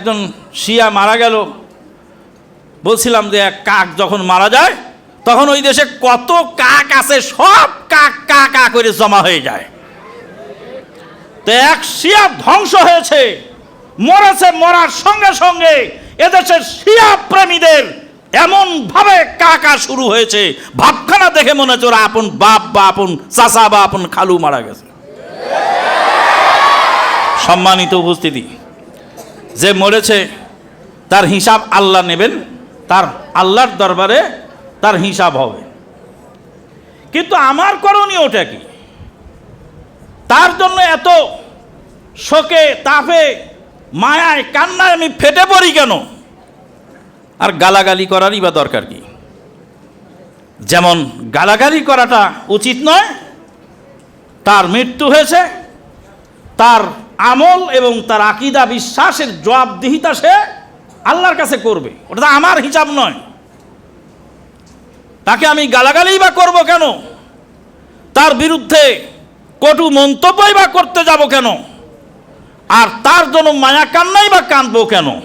একজন শিয়া মারা গেল, বলছিলাম যে এক কাক যখন মারা যায়, তখন ওই দেশে কত কাক আছে, সব কাক কা কা করে জমা হয়ে যায়। তো এক শিয়া ধ্বংস হয়েছে, মরেছে, মরার সঙ্গে সঙ্গে এদেশের শিয়া প্রেমীদের এমন ভাবে কাকা শুরু হয়েছে। ভাবখানা দেখে মনে হচ্ছে ওরা আপন বাপ বা আপন চাচা বা আপন খালু মারা গেছে। সম্মানিত উপস্থিতি। যে মরেছে, তার হিসাব আল্লাহ নেবেন, তার আল্লাহর দরবারে তার হিসাব হবে। কিন্তু আমার করণীয় ওটা কি? তার জন্য এত শোকে, তাপে, মায়ায়, কান্নায় আমি ফেটে পড়ি কেন? আর গালাগালি করারই বা দরকার কি? যেমন গালাগালি করাটা উচিত নয়, তার মৃত্যু হয়েছে, তার আমল এবং তার আকিদা বিশ্বাসের জবাবদিহিতা সে আল্লাহর কাছে করবে। ওটা তো আমার হিসাব নয়। তাকে আমি গালাগালি বা করব কেন? তার বিরুদ্ধে কটু মন্তব্যই বা করতে যাব কেন? আর তার জন্য মায়া কান্নাই বা কাঁদবো কেন?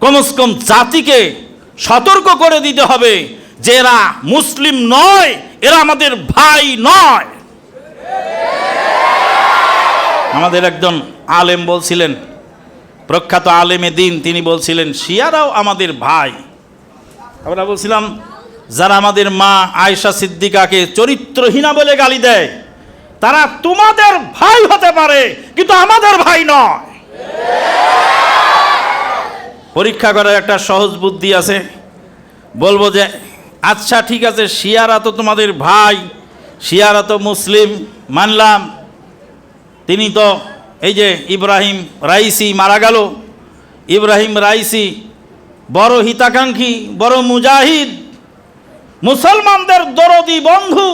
কমস কম জাতিকে সতর্ক করে দিতে হবে যে এরা মুসলিম নয়, এরা আমাদের ভাই নয়। আমাদের একজন আলেম বলছিলেন, প্রখ্যাত আলেমে দিন, তিনি বলছিলেন, শিয়ারাও আমাদের ভাই। আমরা বলছিলাম, যারা আমাদের মা আয়েশা সিদ্দিকাকে চরিত্রহীনা বলে গালি দেয়, তারা তোমাদের ভাই হতে পারে, কিন্তু আমাদের ভাই নয়। পরীক্ষা করার একটা সহজ বুদ্ধি আছে। বলব যে আচ্ছা ঠিক আছে, শিয়ারা তো তোমাদের ভাই, শিয়ারা তো মুসলিম, মানলাম তিনি তো এই যে ইব্রাহিম রাইসি মারা গেল। ইব্রাহিম রাইসি বড় হিতাকাঙ্ক্ষী, বড় মুজাহিদ, মুসলমানদের দরদি বন্ধু,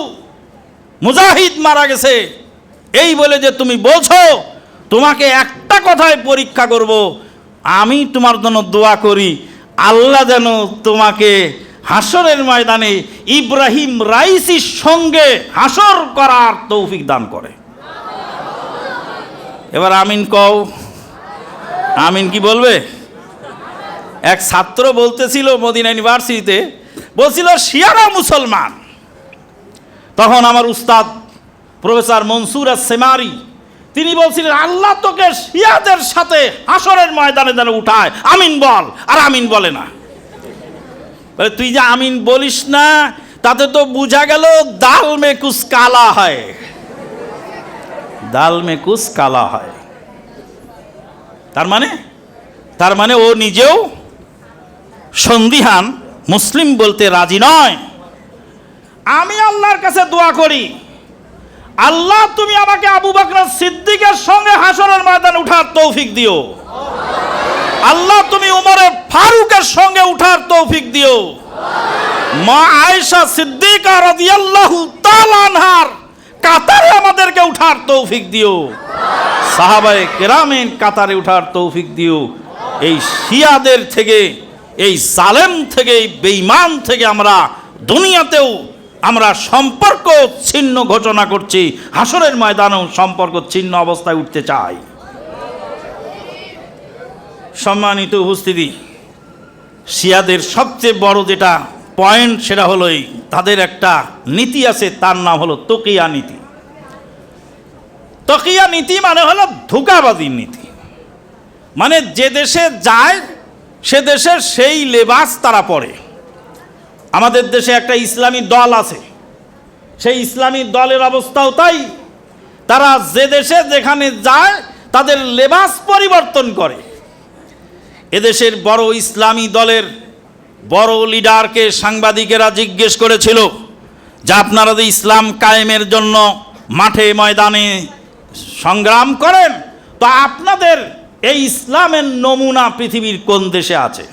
মুজাহিদ মারা গেছে। এই বলে যে তুমি বোঝো তোমাকে একটা কথায় পরীক্ষা করব, আমি তোমার জন্য দোয়া করি, আল্লাহ যেন তোমাকে হাসরের ময়দানে ইব্রাহিম রাইসির সঙ্গে হাসর করার তৌফিক দান করে। এবার আমিন কও। আমিন কি বলবে? এক ছাত্র বলতেছিল মদিনা ইউনিভার্সিটিতে, বলছিল, শিয়ারা মুসলমান। তখন আমার উস্তাদ প্রফেসর মনসুর সেমারি তিনি বলছিলেন, আল্লাহ তোকে শিয়াদের সাথে আসরের ময়দানে যেন উঠায়। আমিন বল, আর আমিন বলে না। তুই যে আমিন বলিস না, তাতে তো বোঝা গেল, দাল মে কুস কালা হয়। দাল মে কুস কালা হয়। তার মানে? তার মানে ও নিজেও সন্দিহান, মুসলিম বলতে রাজি নয়। আমি আল্লাহর কাছে দোয়া করি, আল্লাহ তুমি আমাকে আবু বকর সিদ্দিকের সঙ্গে হাসরের ময়দান উঠার তৌফিক দিও। আল্লাহ তুমি উমরের ফারুকের সঙ্গে উঠার তৌফিক দিও। মা আয়েশা সিদ্দিকা রাদিয়াল্লাহু তাআলা আনহার তৌফিক দিও। সাহাবায়ে কেরামের কাতারে উঠার তৌফিক দিও। এই শিয়াদের থেকে, এই জালেম থেকে, এই বেঈমান থেকে আমরা দুনিয়াতেও আমরা সম্পর্ক ছিন্ন ঘোষণা করছি হাসরের ময়দানেও সম্পর্ক ছিন্ন অবস্থায় উঠতে চাই। সম্মানিত উপস্থিতি, শিয়াদের সবচেয়ে বড় যেটা পয়েন্ট সেটা হলো এই, তাদের একটা নীতি আছে, তার নাম হলো তোকিয়া নীতি। তকিয়া নীতি মানে হলো ধোকাবাজির নীতি। মানে যে দেশে যায়, সে দেশের সেই লেবাস তারা পড়ে। আমাদের দেশে একটা ইসলামী দল আছে। সেই ইসলামী দলের অবস্থাও তাই। তারা যে দেশে যেখানে যায়, তাদের লেবাস পরিবর্তন করে। এদেশের বড় ইসলামী দলের বড় লিডারকে সাংবাদিকেরা জিজ্ঞেস করেছিল যে, আপনারা যে ইসলাম কায়েমের জন্য মাঠে ময়দানে সংগ্রাম করেন, তো আপনাদের এই ইসলামের নমুনা পৃথিবীর কোন দেশে আছে?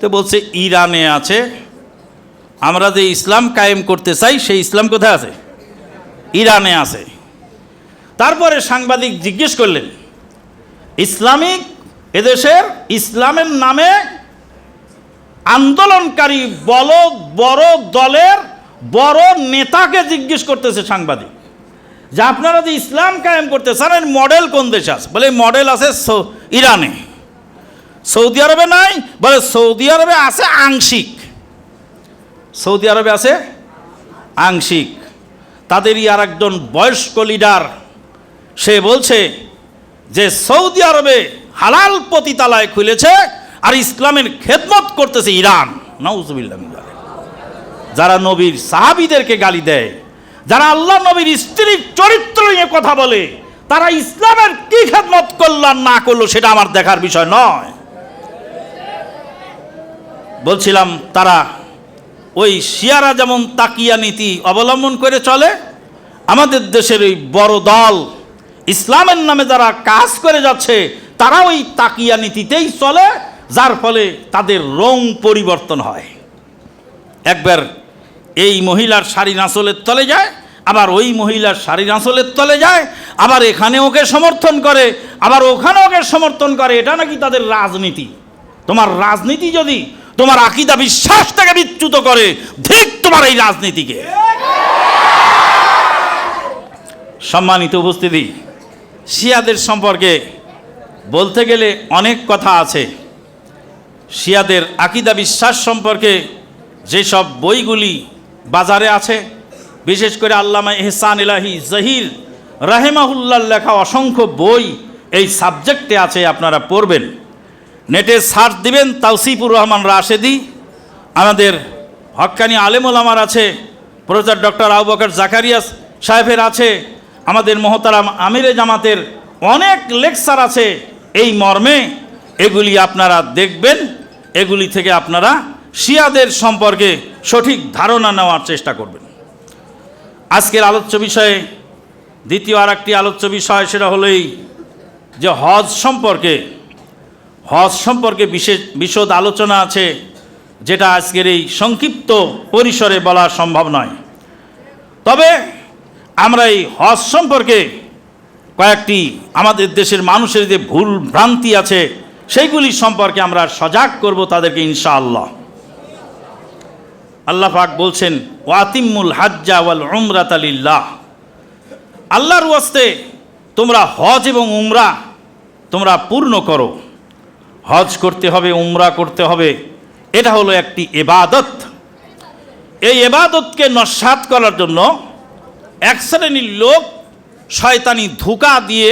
তো বলছে, ইরানে আছে। আমরা যে ইসলাম কায়েম করতে চাই, সেই ইসলাম কোথায় আছে? ইরানে আছে। তারপরে সাংবাদিক জিজ্ঞেস করলেন, ইসলামিক এদেশের ইসলামের নামে আন্দোলনকারী বল, বড় দলের বড় নেতাকে জিজ্ঞেস করতেছে সাংবাদিক। যে আপনারা যে ইসলাম কায়েম করতে চান, এর মডেল কোন দেশে আছে? বলে মডেল আছে ইরানে। সৌদি আরবে নাই, বলে সৌদি আরবে আছে আংশিক। সৌদি আরবে আছে আংশিক। তাদেরই আর একজন বয়স্ক লিডার সে বলছে যে সৌদি আরবে হালাল পতিতালায় খুলেছে আর ইসলামের খেদমত করতেছে ইরান। নাউজুবিল্লাহ যারা নবীর সাহাবিদেরকে গালি দেয় যারা আল্লাহ নবীর স্ত্রীর চরিত্র নিয়ে কথা বলে, তারা ইসলামের কি খেদমত করল না করল সেটা আমার দেখার বিষয় নয়। বলছিলাম, তারা ওই শিয়ারা যেমন তাকিয়া নীতি অবলম্বন করে চলে, আমাদের দেশের ওই বড় দল ইসলামের নামে যারা কাজ করে যাচ্ছে, তারা ওই তাকিয়া নীতিতেই চলে, যার ফলে তাদের রং পরিবর্তন হয়। একবার এই মহিলার শাড়ি নাচলের তলে যায়, আবার ওই মহিলার শাড়ি নাচলের তলে যায়, আবার এখানে ওকে সমর্থন করে, আবার ওখানে ওকে সমর্থন করে, এটা নাকি তাদের রাজনীতি? তোমার রাজনীতি যদি তোমার আকিদা বিশ্বাস থেকে বিচ্যুত করে, ঠিক তোমার এই রাজনীতিকে। সম্মানিত উপস্থিতি, শিয়াদের সম্পর্কে বলতে গেলে অনেক কথা আছে। শিয়াদের আকিদা বিশ্বাস সম্পর্কে যেসব বইগুলি বাজারে আছে। বিশেষ করে আল্লামা এহসান ইলাহি জহির রাহেমাহুল্লার লেখা অসংখ্য বই এই সাবজেক্টে আছে, আপনারা পড়বেন। নেটে সার্চ দিবেন, তাওসিফুর রহমান রাশেদি। আমাদের হক্কানি আলেমুল আমার আছে, প্রফেসর ডক্টর আবু বকর জাকারিয়াস সাহেবের আছে, আমাদের মহতারাম আমিরে জামাতের অনেক লেকচার আছে, এই মর্মে এগুলি আপনারা দেখবেন, এগুলি থেকে আপনারা শিয়াদের সম্পর্কে সঠিক ধারণা নেওয়ার চেষ্টা করবেন। আজকের আলোচ্য বিষয়ে, দ্বিতীয় আর একটি আলোচ্য বিষয় সেটা হলোই যে হজ সম্পর্কে হজ সম্পর্কে বিশেষ বিশদ আলোচনা আছে, যেটা আজকের এই সংক্ষিপ্ত পরিসরে বলা সম্ভব নয়। তবে আমরা এই হজ সম্পর্কে কয়েকটি আমাদের দেশের মানুষের যে ভুল ভ্রান্তি আছে, সেইগুলি সম্পর্কে আমরা সজাগ করব তাদেরকে ইনশাআল্লাহ। আল্লাহ পাক বলছেন, ওয়াতিমুল হাজ্জা ওয়াল উমরাত আলিল্লাহ আল্লাহর ওয়াস্তে তোমরা হজ এবং উমরা তোমরা পূর্ণ করো। হজ করতে হবে, উমরা করতে হবে, এটা হলো একটি এবাদত এই এবাদতকে নস্বাত করার জন্য এক শ্রেণির লোক শয়তানি ধোকা দিয়ে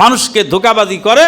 মানুষকে ধোকাবাজি করে।